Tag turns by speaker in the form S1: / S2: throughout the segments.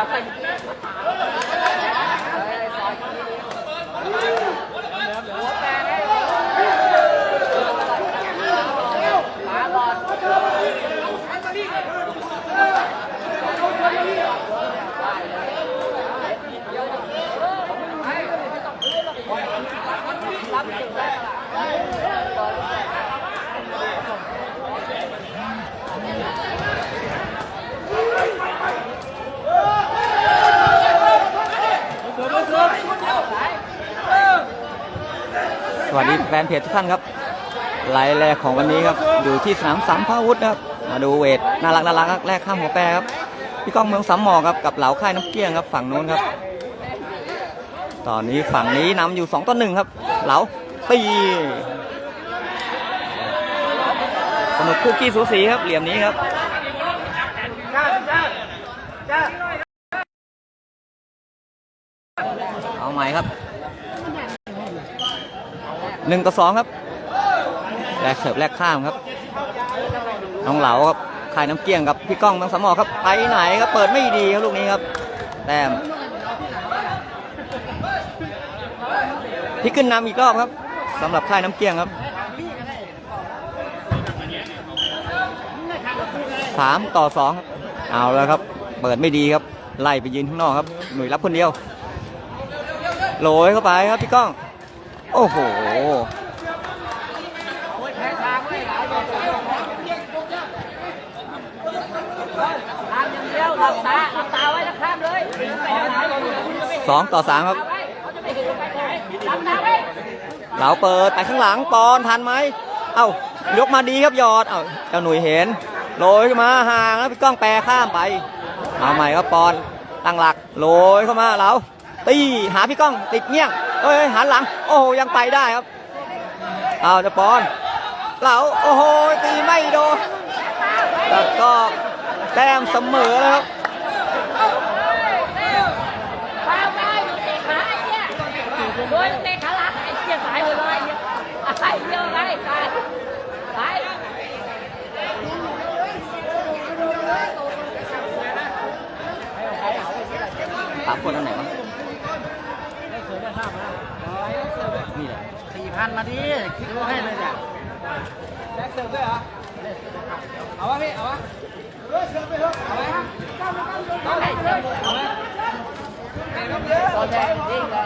S1: ับเป็น สวัสดีแฟนเพจทุกท่านครับไลฟ์แรกของวันนี้ครับอยู่ที่สนามสามพาวุธนะครับมาดูเวทน่ารักน่ารักแรกข้ามหัวแปรครับพี่ก้องเมืองสามหมอครับกับเหลาค่ายน้ำเกลี้ยงครับฝั่งนู้นครับ ตอนนี้ฝั่งนี้นำอยู่2ต่อ1ครับ เหลาตีสนุกคู่ขี้สูสีครับเหลี่ยมนี้ครับ เอาใหม่ครับ หนึ่งต่อสองครับแลกเสิร์ฟแลกข้ามครับ น้องเหลาครับขายน้ำเกลี้ยงกับพี่ก้องบางสมอครับไปไหนครับเปิดไม่ดีครับลูกนี้ครับแต้มพี่ขึ้นนำอีกรอบครับสำหรับค่ายน้ำเกลี้ยงครับสามต่อสองครับเอาแล้วครับ เปิดไม่ดีครับ ไล่ไปยืนข้างนอกครับ หนุ่ยรับคนเดียวโหลยเข้าไปครับพี่ก้อง โอ้โห
S2: ทางอย่างเดียวหลับตาหลับตาไว้แล้วข้ามเลยไปไหน
S1: สองต่อสามครับ
S2: เขาจะไม่เห็นไปไหนหลับตาไว้
S1: เหลาเปิดไปข้างหลังปอนทันไหม เอ้ายกมาดีครับหยอด เอ้าเจ้าหนุ่ยเห็นโรยเข้ามาห่างแล้วพี่ก้องแปรข้ามไป เอาใหม่ครับปอนตั้งหลักโรยเข้ามาเหลา ตีหาพี่ก้องติดเงี้ยงเอ้ยหันหลัง โอ้โหยังไปได้ครับเอาจะปอนเหลาโอ้โหตีไม่โดนแล้วก็แต้มเสมอแล้วครับ
S2: ฟ้าได้อยู่เตะขาเนี่ยโดยเตะขาหลังไอ้เชี่ยสายหมดเลยเนี่ยไอ้เดียไรตายไป
S1: สามคนอันไหนแหละ
S3: สี่พันมาดิคิดว่าให้เลยเนี่ย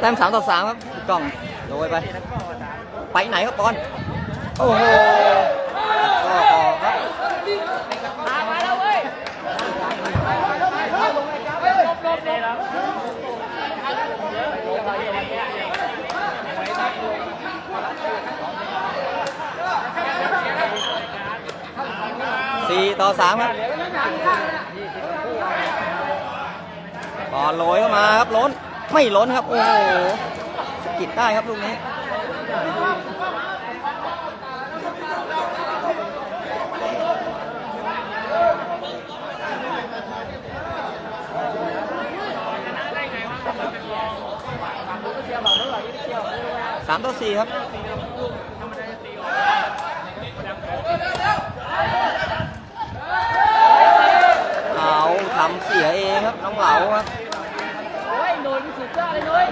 S1: แต้มสามต่อสามครับพี่ก้องโรยไป ไปไหนครับบอลโอ้โหก็ออกครับ
S2: ตามมาแล้วเว้ย
S1: สี่ต่อสามครับบอลโรยเข้ามาครับล้น ไม่ล้นครับ โอ้โหสกิดได้ครับลูกนี้สามต่อสี่ครับ เอาทำเสียเองครับน้องเหลาครับ
S2: โอ้ยหนุ่ยสุดยอดเลย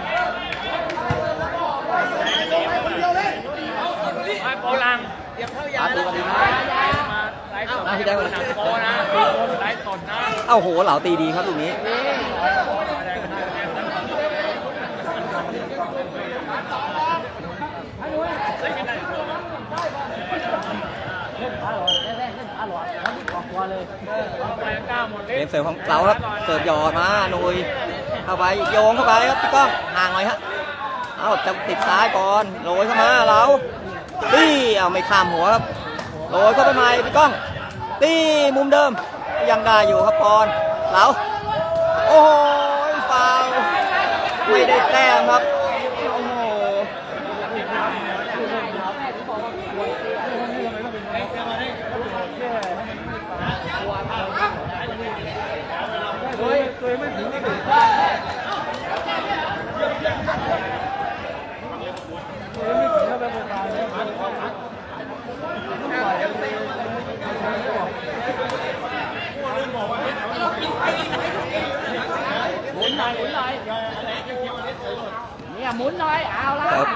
S2: หนุ่ย
S3: โปลัง
S1: อาตีกันดีนะ
S3: ไลฟ์สด
S1: อะ พี่แดงก่อน
S3: หนังโปนะไลฟ์สดนะ
S1: เอ้าโหเหลาตีดีครับลูกนี้
S3: ไปก้าวหมด
S1: เสิร์ฟของเราครับเสิร์ฟหยอดมาหนุยเข้าไปโยงเข้าไปครับพี่ก้องห่างหน่อยฮะเอาจะติดซ้ายก่อนโรยเข้ามาเราตีเอาไม่ข้ามหัวครับโรยเข้าไปใหม่พี่ก้อง ตีมุมเดิม ยังได้อยู่ครับปอนเราโอ้โหฟาวไม่ได้แต้มครับโอ้โห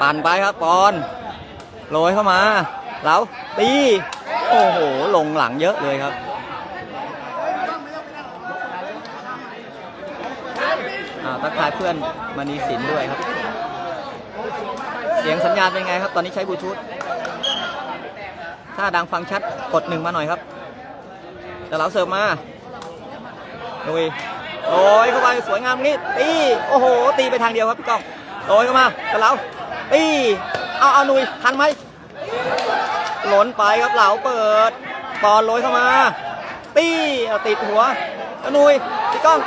S1: ปั่นไปครับปอนโรยเข้ามาแล้วตีโอ้โหลงหลังเยอะเลยครับตักทายเพื่อนมานีสินด้วยครับ เสียงสัญญาณเป็นไงครับ ตอนนี้ใช้บูทูธ ถ้าดังฟังชัดกดหนึ่งมาหน่อยครับแต่เราเสิร์ฟมาลุยโรยเข้าไปสวยงามนี้ตีโอ้โห ตีไปทางเดียวครับพี่ก้องโรยเข้ามาแต่เราตีเอาเอาหนุยทันไหมหล่นไปครับเหลาเปิดปอนโรยเข้ามาตีเอาติดหัวแล้วหนุยพี่ก้อง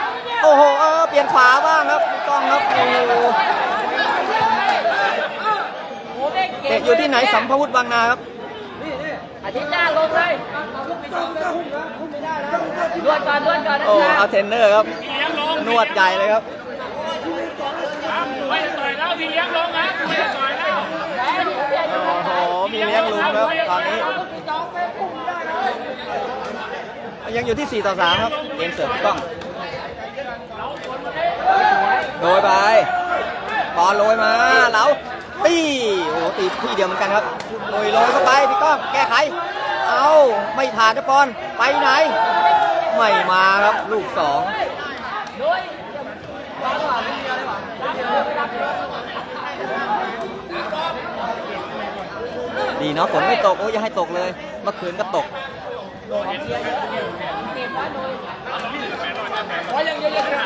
S1: โอ้โหเออเปลี่ยนขวาบ้างครับพี่ก้องครับโอ้โห้
S2: เก่ง
S1: เตะอยู่ที่ไหนสัมภวุฒิบางนาครับ
S2: อาทิตย์หน้าลงเลยดวดก่อนดวดก่อนนะ
S1: โอ้
S2: จ๊ะ
S1: เอาเทรนเนอร์ครับ
S3: พี่เลี้ยงลง
S1: นวดใหญ่เลยครับ
S3: ไม่ได้ต่อยแล้วพี่เลี้ยงลงนะไม่ได้ต่อยแล้ว
S1: โอ้โห มีเลี้ยงลุงครับตอนนี้ ยังอยู่ที่ 4 ต่อ 3 ครับเกมเสิร์ฟพี่ก้อง โดยไปบอลโรยมาแล้ว ตีโอ้โหตีที่เดียวเหมือนกันครับโรยโรยเข้าไปพี่ก้องแก้ไข เอาไม่ผ่านนะปอนไปไหน ไม่มาครับลูกสองดีเนาะฝนไม่ตก โอ้ยอย่าให้ตกเลย เมื่อคืนก็ตก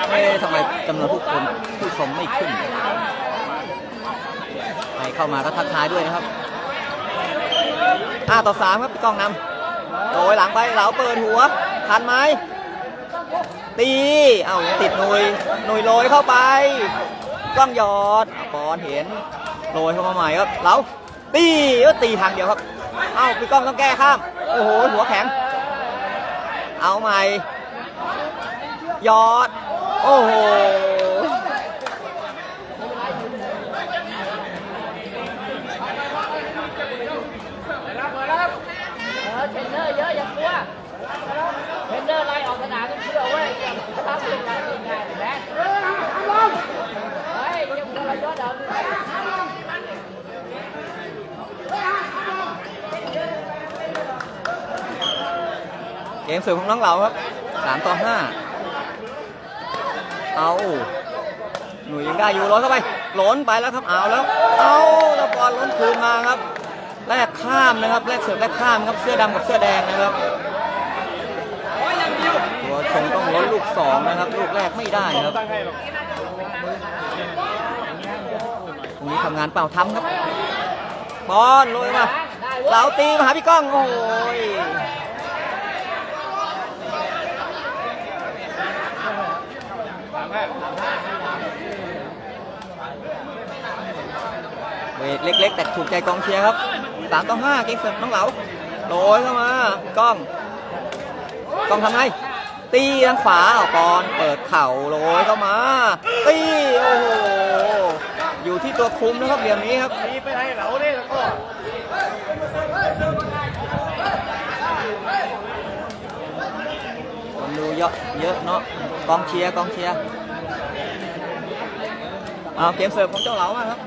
S1: เอ๊ะทำไมจำนวนผู้คนผู้ชมไม่ขึ้น รเข้ามาก็ทักทายด้วยนะครับ5ต่อ3ครับพี่ก้องนำโดยหลังไปเหลาเปิดหัวทันไหมตีเอ้าติดหนุยหนุยโรยเข้าไปกล้องหยอดอะปอนเห็นโรยเข้ามาใหม่ครับเหลาตีเออตีทางเดียวครับ เอ้าพี่ก้องต้องแก้ข้าม โอ้โหหัวแข็ง เอาใหม่ ยอด โอ้โห
S2: เออเทรนเนอร์เยอะอย่ากลัวเทรนเนอร์ไล่ออกสนามก็เชื่อเว้ยทำเป็นการเป็นงานเห็นไหมเฮ้ยยังคนละยอดเอา
S1: เกมสิร์ฟของน้องเหลาครับสามต่อห้าเอาหนุ่ยยังได้อยู่ร้อยเข้าไปหล้นไปแล้วครับเอาแล้ว เอาแล้วบอลล้นคืนมาครับ แลกข้ามนะครับแลกเสิร์ฟแลกข้ามครับเสื้อดำกับเสื้อแดงนะครับตัวชงต้องล้นลูกสองนะครับ ลูกแรกไม่ได้ครับตรงนี้ทำงานเปล่าทำครับบอลโรยมาเหลาตีมาหาพี่ก้องโอ้ยเวทเล็ก ๆ แต่ถูกใจกองเชียร์ครับ สามต่อห้าเก่งเสิร์ฟน้องเหลาโรยเข้ามากล้องกล้องทำไงตีทางขวาเอาปอนเปิดเข่าโรยเข้ามา ตีโอ้โหอยู่ที่ตัวคุมนะครับเหลี่ยมนี้ครับ
S3: ตีไปให้เหลาได้แล้วก็
S1: คนดูเยอะเยอะเนาะกองเชียร์กองเชียร์เอาเกมเสิร์ฟของเจ้าเหลามาครับ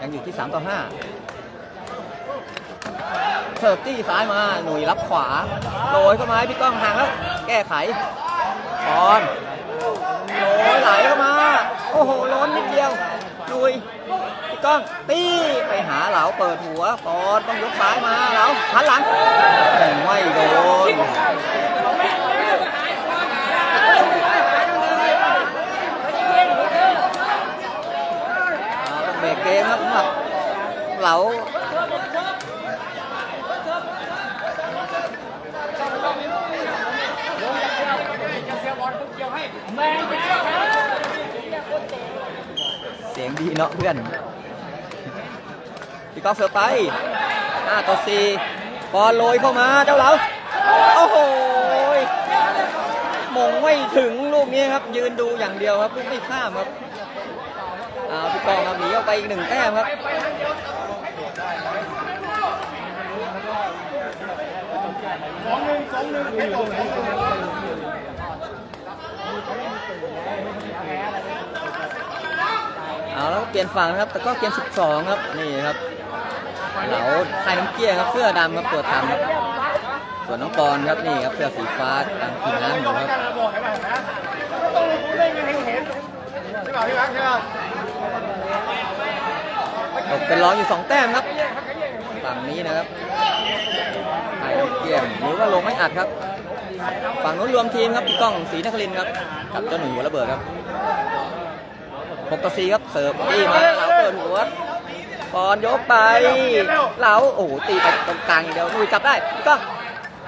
S1: ยังอยู่ที่3ต่อ5 เสิร์ฟจี้ซ้ายมาหนุ่ยรับขวาโรยเข้ามาให้พี่ก้องห่างแล้ว แก้ไขบอลโรยไหลเข้ามา โอ้โหล้นนิดเดียวหนุยพี่ก้องตีไปหาเหลาเปิดหัวบอลต้องยกซ้ายมาเหลาหันหลังไม่โดนเบรกเกมครับสำหรับเหลา
S2: แม่งแม่ง
S1: เสียงดีเนาะเพื่อนพี่กอล์ฟเสือไป5ต่อ4บอลโรยเข้ามาเจ้าเหลาโอ้โหมงไม่ถึงลูกนี้ครับ ยืนดูอย่างเดียวครับไม่ข้ามครับเอาพี่กองครับหนีออกไปอีกหนึ่งแต้มครับ
S2: สองหนึ่งสองหนึ่ง
S1: เอาแล้วเปลี่ยนฝั่งนะครับ แต่ก็เกม 12 ครับ นี่ครับเหลาไทยน้ำเกลี้ยครับ เสื้อดำครับตัวทำครับส่วนน้องปอนครับนี่ครับเสื้อสีฟ้ากำลังกินน้ำอยู่ครับตกเป็นร้องอยู่ 2 แต้มครับฝั่งนี้นะครับไทยน้ำเกลี้ยหรือว่าลงไม่อัดครับ ฝั่งนู้นรวมทีมครับพี่ก้องศรีนครินครับกับเจ้าหนุ่ยหัวระเบิดครับ 6ต่อ4ครับเสิร์ฟตีมาเหลาเปิดหัวปอนยกไปเหลาโอ้โหตีไปตรงกลางอย่างเดียวลุยจับได้ก็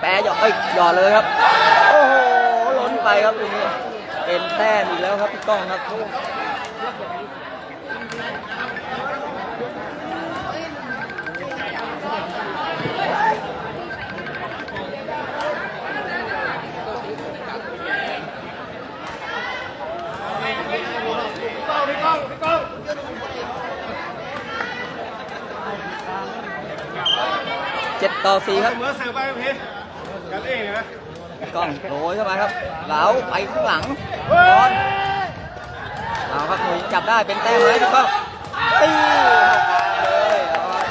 S1: แปรหยอกเอ้ยหยอดเลยครับ โอ้โหล้นไปครับตรงนี้เป็นแต้มอีกแล้วครับพี่ก้องครับ เจ็ดต่อสี่ครับ
S4: เมื่อเสิร์ฟไปพี่กันเองนะ
S1: กล้องโรยเข้ามาครับ เหลาไปข้างหลังบอลเอาครับหนุ่ยจับได้เป็นแต้มไหมพี่ก้องตีเข้ากลางเลยเอาครั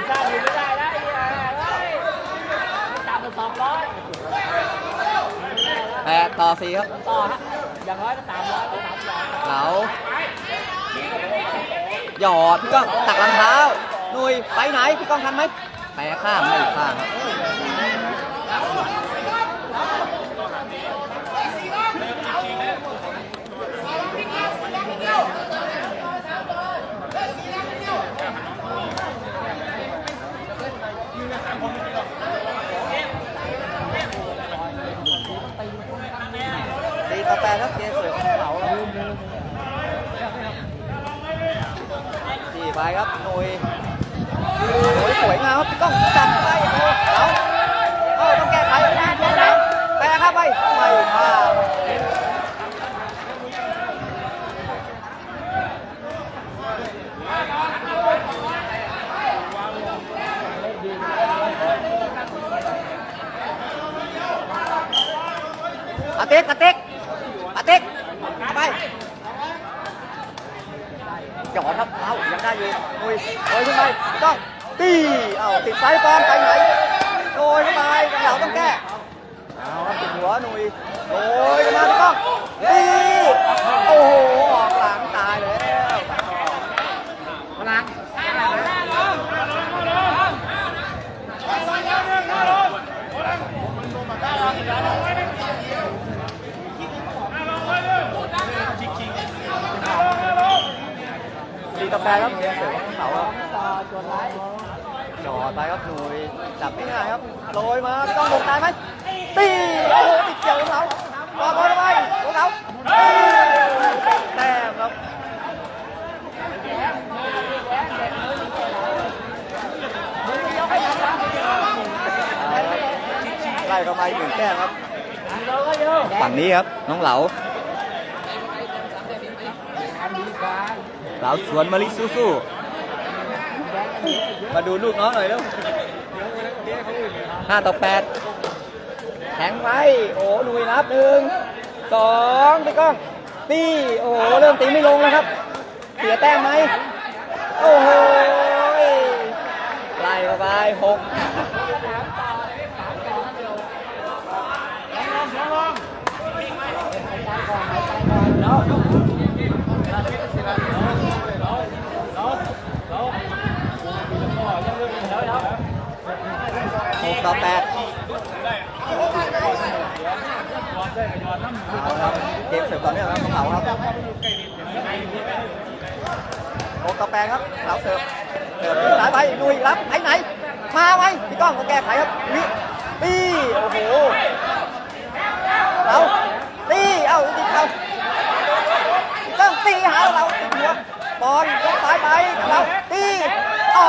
S1: บ
S2: ตามอยู่ไม่ได้แล้วไอ้เหี้ยเฮ้ยตามเป็นสองร้อย
S1: แปดต่อสี่ครับ
S2: ต่อฮะ อย่างน้อยก็สามร้อยก็สามร้อย
S1: เหลาหยอดพี่ก้องตักรองเท้าหนุยไปไหนพี่ก้องทันไหมแปรข้ามไม่ข้ามตีต่อแปดครับ ไปครับหนุยโอ้ยสวยงามครับก้องจับไปโอ้เหลาเอาต้องแก้ไขแปรครับไปไม่ข้ามอาเต็กอาเต็กอาเต็กไปหยอดครับเอายัง ได้อยู่นุยโอยขึ้นไปต้องตีเอาติดไฟบอนไปไหนโอยเข้าไปเหลาต้องแก้เอาครับติดหัวหนุยโอยเข้ามาต้องตีโอ้โหออกหลังตายเลยพลังตีกา แฟครับเสือของเขาครับ
S2: ต่อจวนไร้
S1: หยอดไปครับหนุยจับไม่ง่ายครับโรยมาต้องลงตายไหมตีโอ้โหติดเกี่ยวของเขาบอลบอลไปของเขาตีแต้มครับไล่เข้ามาอีกหนึ่งแต้มครับฝั่งนี้ครับน้องเหลา เหลาสวนมะลิสู้ๆมาดูลูกน้องหน่อยเร็วห้าต่อแปดแข็งไปโอ้ลุยนับหนึ่งสองไปกล้องตีโอ้โหเริ่มตีไม่ลงแล้วครับ เสียแต้มไหมโอ้โหไล่ไปหก ต่อแปดเอาครับเกมเสิร์ฟต่อเนื่องครับของเขาครับหกต่อแปดครับเราเสิร์ฟเสิร์ฟสายไปลุยรับไปไหน มาไว้พี่ก้องก็แก้ไขครับวิตีโอ้โหเราตีเอ้าติดเขาพี่ก้องตีหาเราติดหัวบอลยกสายไปเราตีอ๋อ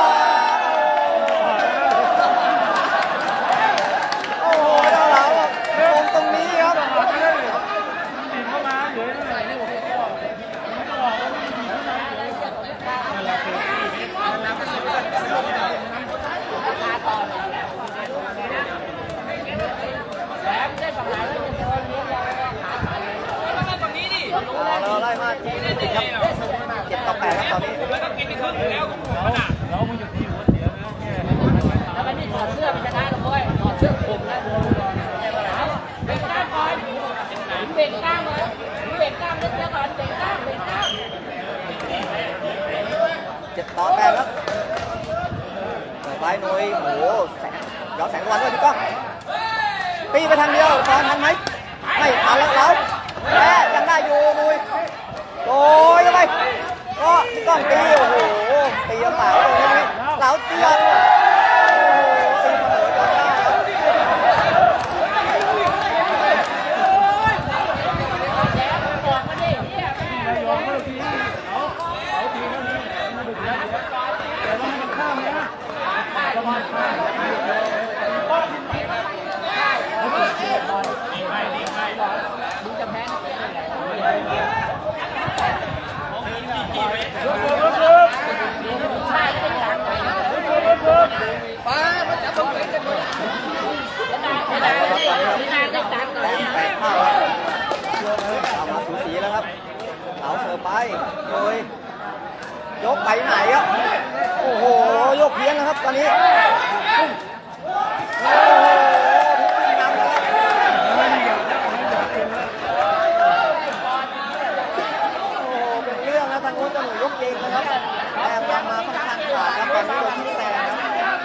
S1: หนูยกเองนะครับแต้มนำมาค่อนข้างขาดครับตอนนี้โดนที่แซงครับ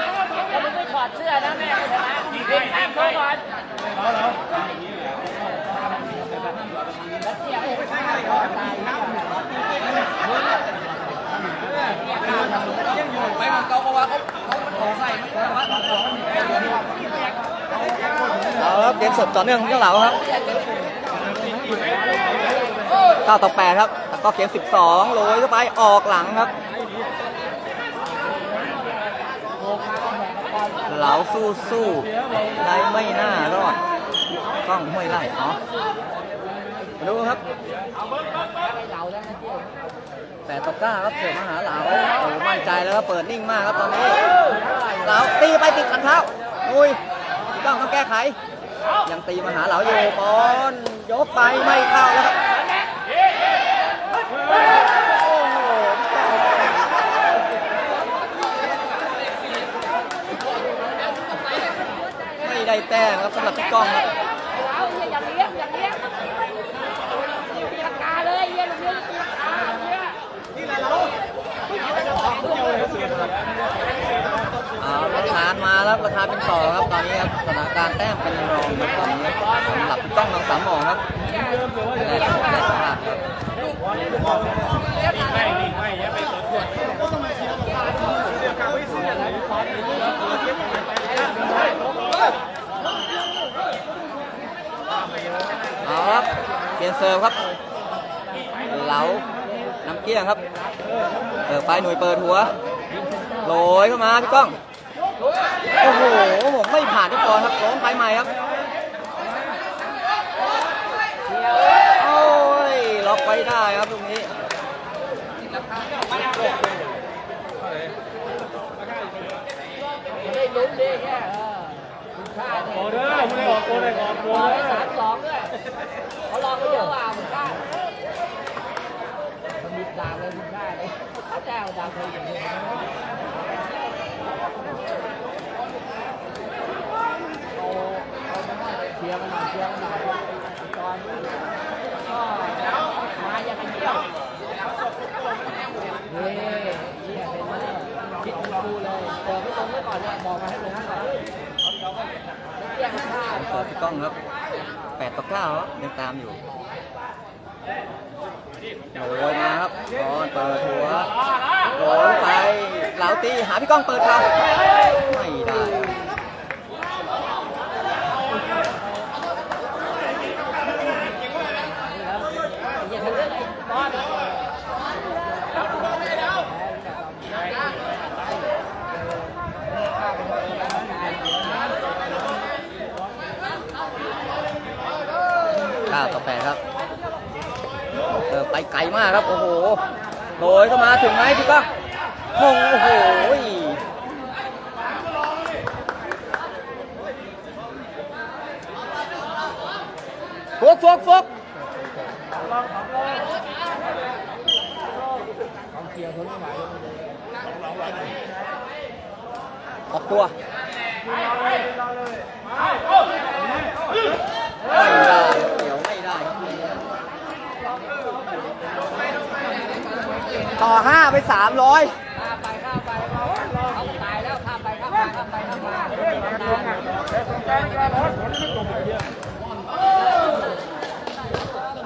S2: แล้วมึงไม่ถอดเสื้อนะแม่ไม่ชนะเด็กห้ามเขาก่อน
S1: เอาครับเกมสดต่อเนื่องของเจ้าเหลาครับเก้าต่อแปดครับ ก็เกมสิบสองโรยเข้าไปออกหลังครับเหลาสู้สู้ได้ไม่น่ารอดกล้องห้วยไล่เนาะดูครับ แต่อเก้าครับเสิร์ฟมาหาเหลาโอ้มั่นใจแล้วครับเปิดนิ่งมากครับตอนนี้เหลาตีไปติดกันเท้าอุ้ยพี่ก้องต้องแก้ไข ยังตีมาหาเหลาอยู่บอลยกไปไม่เข้าแล้วครับโอ้โหพี่ก้องไม่ได้ แต้มครับสำหรับพี่ก้องครับ
S2: เอาเฮียอย่าเลี้ยงอย่าเลี้ยงตีลังกาเลยเฮียลูกเลี้ยงตีลังกาเฮีย
S1: เอาประธานมาแล้วประธานเป็นต่อครับตอนนี้ครับสถานการณ์แต้มเป็นรองครับตอนนี้ครับสำหรับพี่ก้องน้องสามหมอครับแรกแรกสภาพครับ เอาครับเปลี่ยนเซิร์ฟครับ เหลาน้ำเกลี้ยงครับเปิดไปหน่วยเปิดหัวโรยเข้ามาพี่ก้องโอ้โหผมไม่ผ่านพี่ปอนครับล้มไปใหม่ครับโอ้ยล็อกไว้ได้ครับตรงนี้
S2: ได้ลุ้นดิเนี่ยเออคุณค่าเนี่ย
S4: โอ้เด้อไม่ได้ออกตัวเลยออกตัว
S2: ร้อย
S4: เลย
S2: สามสองด้วย เขาลองเยอะว่าคุณค่ามันมีดาวเลยคุณค่าเลยแก้วดาวเลยอย่างนี้เชียร์มาหน่อยเชียร์มาหน่อยตอนนี้ก็มาอย่างเดียวเฮ้ยเนี่เป็นไหมคิดดูเลยเปิดไม่ตรงไว้ก่อนเนี่ยบอกมาให้เลงก่อนเรียกค่า
S1: เปิดพี่ก้องครับ แปดต่อเก้ายังตามอยู่โรยมาครับบอลเปิดหัวโอนไปเหลาตีหาพี่ก้องเปิดเขาไม่ได้ครับ
S2: อย่าทะลึ่งไอ้บอส
S1: เก้าต่อแปดครับเออไปไกลมากครับ โอ้โหโรยเข้ามาถึงไหมพี่ก้องมงโอ้โหฟกฟกฟกออกตัวไม่ได้เดี๋ยวไม่ได้ครับ ต่อห้าไปสามร้อย
S2: เต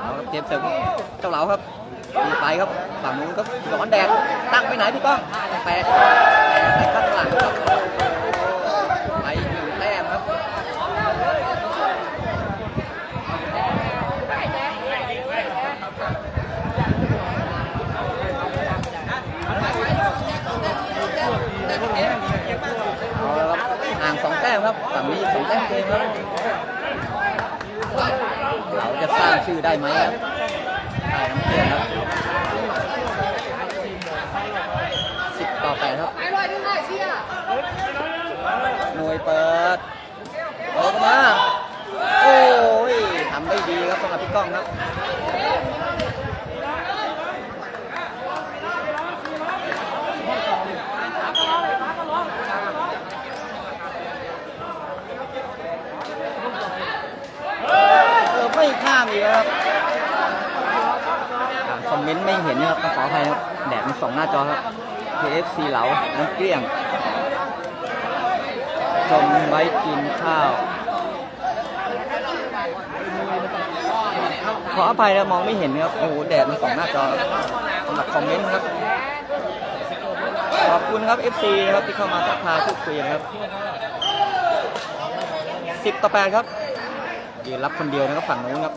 S1: รับเกมเสริมเจ้าเหลาครับไปครับฝั่งนู้นก็ย้อนแดงตั้งไปไหนพี่ก้องแปะแปะข้างหลังครับไปหนึ่งแต้มครับเอาละครับห่างสองแต้ม ครับฝั่งนี้สองแต้มเกมครับเราจะสร้างชื่อได้ไหมครับใช่น้ำเกลือครับสิบต่อแปดครับหน่วยเปิดเปิดมา โอ้ยทำได้ดีครับสำหรับพี่ก้องครับ เออไม่ข้ามอีกครับอ่าคอมเม นต์ไม่เห็นนะครับขออภัยครับแดดมันส่องหน้าจอครับ KFC เหลา น้ำเกลี้ยงจมไว้กินข้าว ขออภัยนะมองไม่เห็นครับ โอ้โห แดดมันส่องหน้าจอสำหรับคอมเมนต์ครับ ขอบคุณครับ FC นะครับที่เข้ามาทักทายพูดคุยนะครับ10ต่อ8ครับยืนรับคนเดียวนะครับฝั่งนู้นครับ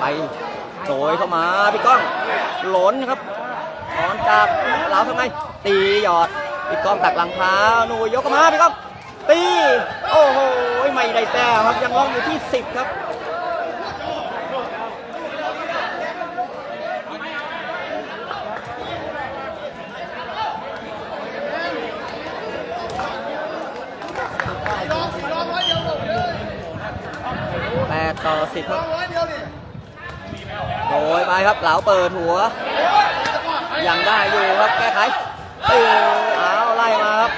S1: ไป โดยเข้ามาพี่ก้องหล่นครับถอนจากเราทำไมตีหยอดพี่ก้องตักหลังเท้านูยกเข้ามาพี่ก้องตีโอ้โหไม่ได้แต้มครับยังร้องอยู่ที่ 10 ครับแปดต่อสิบครับ โดยไปครับเหลาเปิดหัว ยังได้อยู่ครับแก้ไขเออเอาไล่มาครับ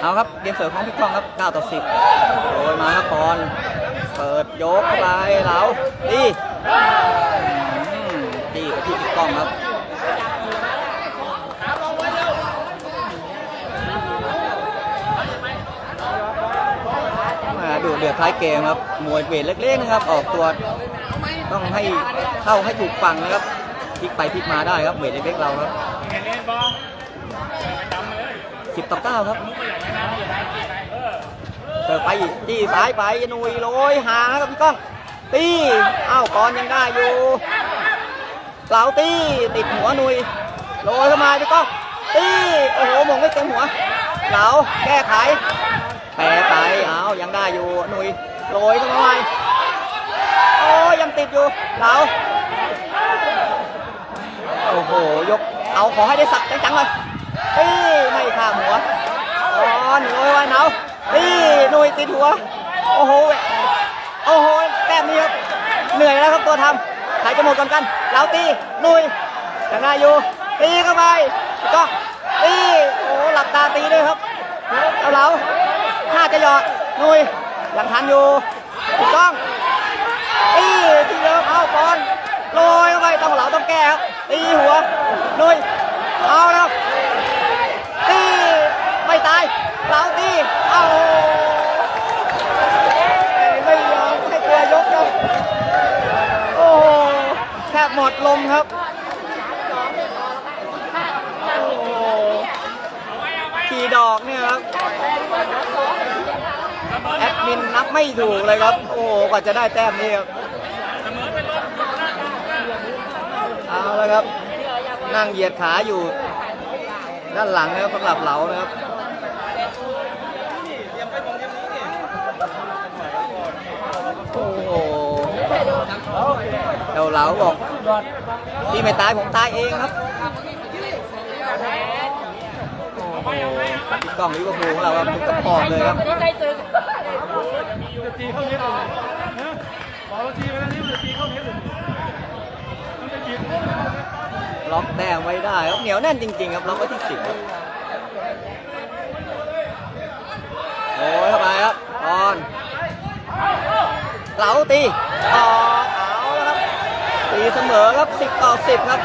S1: เอาครับเกมเสร์ฟของพี่กองครับ9ต่อ10โดยมาครับบอลเปิดยกไปเหลาตีอืมตีกับที่พี่กองครับมาดูเดือดท้ายเกมครับมวยเวทเล็กๆนะครับ ออกตัวต้องให้เข้าให้ถูกฝั่งนะครับพลิกไปพลิกมาได้ครับเวทเล็กๆเราครับ
S3: เห็นเล่นบอลจำเลย
S1: 10ต่อ9ครับเสิร์ไปจี้ซ้ายไปหนุยโรยหางครับพี่ก้องตีอ้าวกอนยังได้อยู่เหลาตีติดหัวหนุยโรยเข้ามาพี่ก้องตีโอ้โหมงไม่เต็มหัวเหลาแก้ไขแปรไปอ้าวยังได้อยู่หนุยโรยเข้ามาใหม่โอ้ยังติดอยู่เหลาโอ้โหยกเอาขอให้ได้สักจังๆเลย ตีไม่ข้ามหัวอ๋อหนึ่งโอ้ยเนาตีหนุ่ยติดหัว โอ้โหแหวะโอ้โห แต้มนี้ครับ เหนื่อยแล้วครับตัวทำใครจะหมดก่อนกันเราตีหนุ่ยยังได้อยู่ตีเข้าไปก็ตีโอ้หลับตาตีด้วยครับเอาเหลาน่าจะหยอดหนุ่ยยังทันอยู่ถูกต้องตีทีเดียวเอาบอลโรยเข้าไปต้องเหลาต้องแก้ครับตีหัวหนุ่ยเอาแล้ว ไม่ตายเราตีเอาไม่ยอมให้ตัวยกครับโอ้โหแทบหมดลมครับโอ้โหขี่ดอกเนี่ยครับแอดมินนับไม่ถูกเลยครับ โอ้โหกว่าจะได้แต้มนี้ครับเอาแล้วครับ นั่งเหยียดขาอยู่ ด้านหลังนะครับสำหรับเหลานะครับ โอ้โหเจ้าเหลาบอกที่ไม่ตายผมตายเองครับโอ้โหพี่กล้องลิเวอร์พูลของเราครับทุกกระปอกเลยครับ
S4: จะตีเข้าเน็ตเลยนะบอกว่าตีไปแล้วนี่มันจะตีเข้าเน็ตเลย
S1: ล็อกแต้มไว้ได้ครับเหนียวแน่นจริงๆครับล็อกไว้ที่สิบครับโอ้ยเข้าไปครับบอลเหลาตีต่อ ตีเสมอครับสิบต่อสิบครับ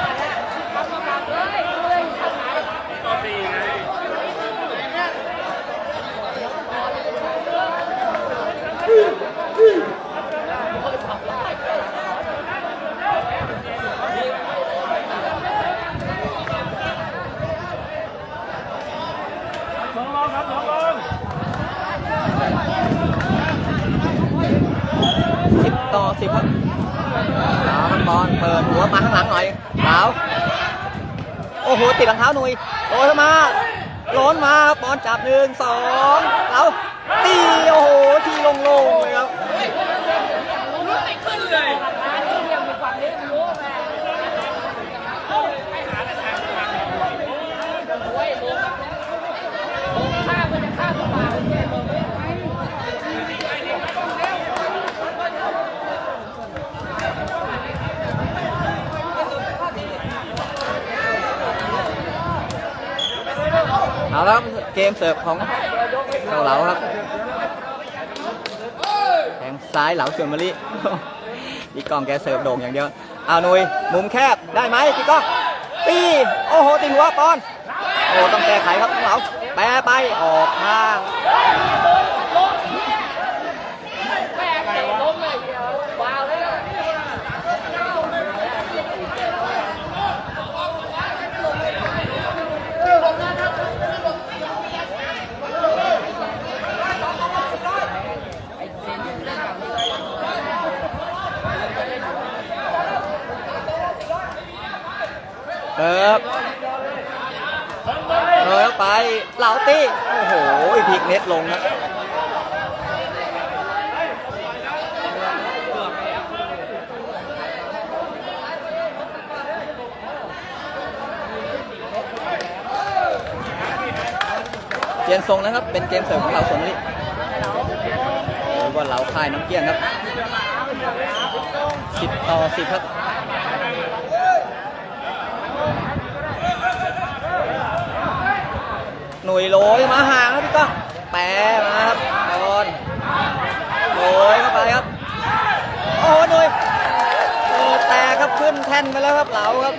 S3: ต่อสี่ไง สองลองครับสองลอง
S1: สิบต่อสิบครับเอาครับบอลเปิดหัวมาข้างหลังหน่อยเหลาโอ้โห ติดรองเท้าหนุ่ยโดนเข้ามาล้นมาครับอลจับหนึ่งสองเหลาตีโอ้โหทีลงลงๆเลยครับ
S3: เอา
S1: แล้วเกมเสิร์ฟของเจ้าเหลาครับแทงซ้ายเหลาชวนมะลิพี่กองแกเสิร์ฟโด่งอย่างเดียวเอาหนุยมุมแคบได้ไหมพี่ก้องตีโอ้โหติงหัวปอนโอ้ต้องแก้ไขครับเหลาแปรไปออกข้าง
S2: แม่เตะล้มเลยเดียววาวเลย
S1: เสิร์ฟเสิร์ฟไปเหลาตี้ โอ้โหพลิกเน็ตลงครับเปลี่ยนทรงนะครับ เป็นเกมเสร์ฟของเราสนมะลิหรือว่าเราค่ายน้ำเกี้ยงครับสิบต่อสิบครับ หนุ่ ยโรยมาห่างครับพี่ก้องแปรมาครับบอลโรยเข้าไปครับโอ้โหหนุ่ยโอ้แตกครับขึ้นแท่นไปแล้วครับเหลาครับ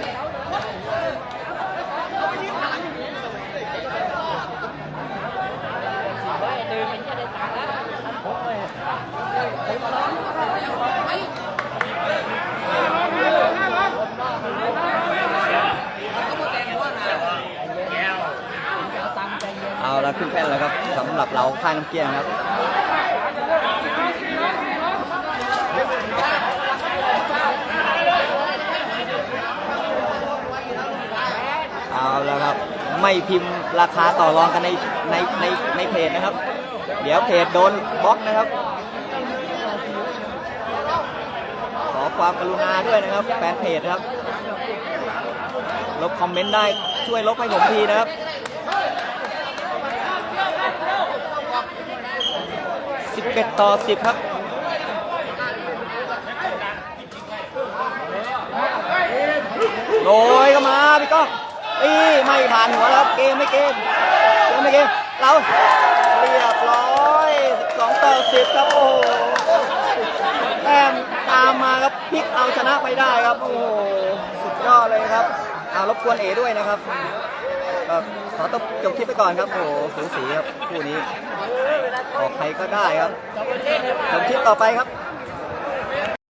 S1: ขึ้นแท่นแล้วครับสำหรับเราค่ายน้ำเกลียงครับเอาแล้วครับไม่พิมพ์ราคาต่อรองกันในในในในเพจนะครับ เดี๋ยวเพจโดนบล็อกนะครับ ขอความกรุณาด้วยนะครับแฟนเพจครับ ลบคอมเมนต์ได้ช่วยลบให้ผมทีนะครับ 11 ต่อ 10 ครับโดยก็มาพี่ก้องตีไม่ผ่านหัวแล้วครับเกมไม่เกมเกมไม่เกมเราเรียบร้อย12ต่อ10ครับโอ้โหแต้มตามมาครับพลิกเอาชนะไปได้ครับโอ้โหสุดยอดเลยครับเอารบกวนเอด้วยนะครับ ก็ขอตบจบคลิปไปก่อนครับโอ้โหสูสีครับคู่นี้ออกใครก็ได้ครับจบคลิปต่อไปครับ